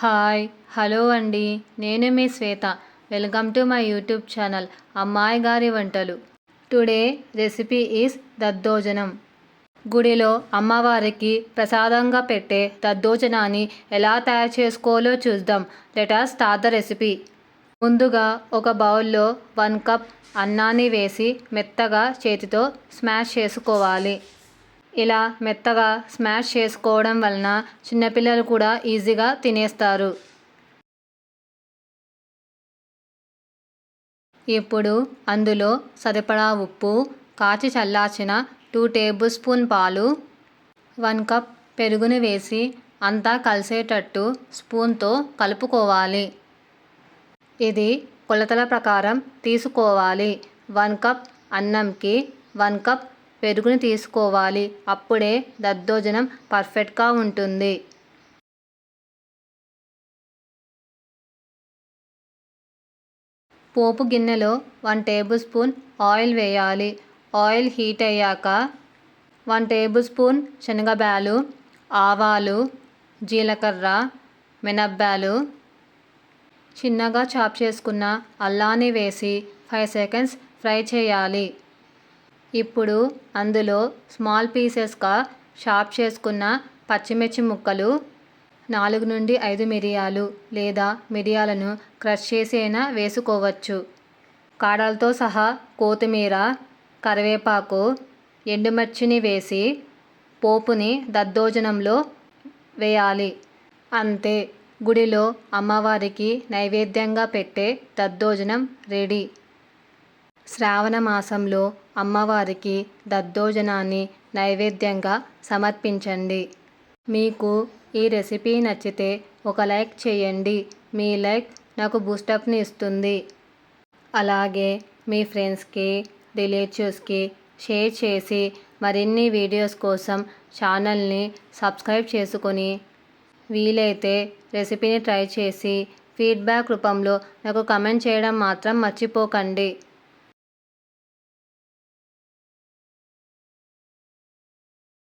Hi hello అండి. నేను మీ Shweta. Welcome to my YouTube channel అమ్మాయి గారి వంటలు. టుడే రెసిపీ ఈస్ దద్దోజనం. గుడిలో అమ్మవారికి ప్రసాదంగా పెట్టే దద్దోజనాన్ని ఎలా తయారు చేసుకోవాలో చూద్దాం. Let's start the recipe. ముందుగా ఒక బౌల్లో వన్ కప్ అన్నాన్ని వేసి మెత్తగా చేతితో స్మాష్ చేసుకోవాలి. ఇలా మెత్తగా స్మాష్ చేసుకోవడం వలన చిన్నపిల్లలు కూడా ఈజీగా తినేస్తారు. ఇప్పుడు అందులో సరిపడా ఉప్పు కాచి చల్లార్చిన టూ టేబుల్ స్పూన్ పాలు వన్ కప్ పెరుగుని వేసి అంతా కలిసేటట్టు స్పూన్తో కలుపుకోవాలి. ఇది కొలతల ప్రకారం తీసుకోవాలి. వన్ కప్ అన్నంకి వన్ కప్ పెరుగుని తీసుకోవాలి. అప్పుడే దద్దోజనం పర్ఫెక్ట్గా ఉంటుంది. పోపు గిన్నెలో వన్ టేబుల్ స్పూన్ ఆయిల్ వేయాలి. ఆయిల్ హీట్ అయ్యాక వన్ టేబుల్ స్పూన్ శనగబ్యాలు ఆవాలు జీలకర్ర మినబ్బాలు చిన్నగా చాప్ చేసుకున్న అల్లాన్ని వేసి ఫైవ్ సెకండ్స్ ఫ్రై చేయాలి. ఇప్పుడు అందులో స్మాల్ పీసెస్గా షాప్ చేసుకున్న పచ్చిమిర్చి ముక్కలు నాలుగు నుండి ఐదు మిరియాలు లేదా మిరియాలను క్రష్ చేసి అయినా వేసుకోవచ్చు. కాడలతో సహా కొత్తిమీర కరివేపాకు ఎండుమిర్చిని వేసి పోపుని దద్దోజనంలో వేయాలి. అంతే. గుడిలో అమ్మవారికి నైవేద్యంగా పెట్టే దద్దోజనం రెడీ. శ్రావణ మాసంలో అమ్మవారికి దద్దోజనాన్ని నైవేద్యంగా సమర్పించండి. మీకు ఈ రెసిపీ నచ్చితే ఒక లైక్ చేయండి. మీ లైక్ నాకు బూస్టప్ని ఇస్తుంది. అలాగే మీ ఫ్రెండ్స్కి రిలేటివ్స్కి షేర్ చేసి మరిన్ని వీడియోస్ కోసం ఛానల్ని సబ్స్క్రైబ్ చేసుకొని వీలైతే రెసిపీని ట్రై చేసి ఫీడ్బ్యాక్ రూపంలో నాకు కమెంట్ చేయడం మాత్రం మర్చిపోకండి.